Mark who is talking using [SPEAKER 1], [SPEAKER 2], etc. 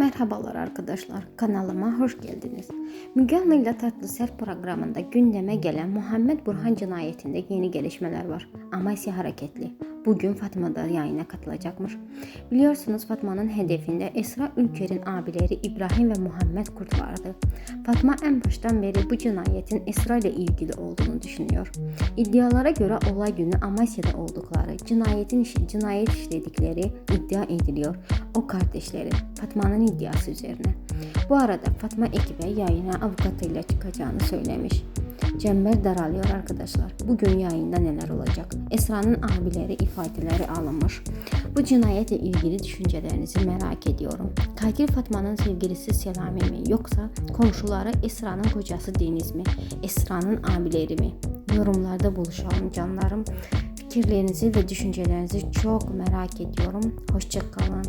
[SPEAKER 1] Merhabalar arkadaşlar, kanalıma hoş geldiniz. Müge ile Tatlı Sert programında gündeme gelen Muhammed Burhan cinayetinde yeni gelişmeler var. Amasya hareketli. Bugün Fatma da yayına katılacakmış. Biliyorsunuz Fatma'nın hedefinde Esra Ülker'in abileri İbrahim ve Muhammed Kurt vardı. Fatma en baştan beri bu cinayetin Esra ile ilgili olduğunu düşünüyor. İddialara göre olay günü Amasya'da oldukları, cinayetin cinayet işledikleri iddia ediliyor. O kardeşleri Fatma'nın iddiası üzerine. Bu arada Fatma ekibe yayına avukatıyla çıkacağını söylemiş. Cember daralıyor arkadaşlar. Bugün yayında neler olacak? Esra'nın abileri ifadeleri alınmış. Bu cinayetle ilgili düşüncelerinizi merak ediyorum. Katil Fatma'nın sevgilisi Selami mi yoksa komşuları Esra'nın kocası Deniz mi? Esra'nın abileri mi? Yorumlarda buluşalım canlarım. Fikirlerinizi ve düşüncelerinizi çok merak ediyorum. Hoşçakalın.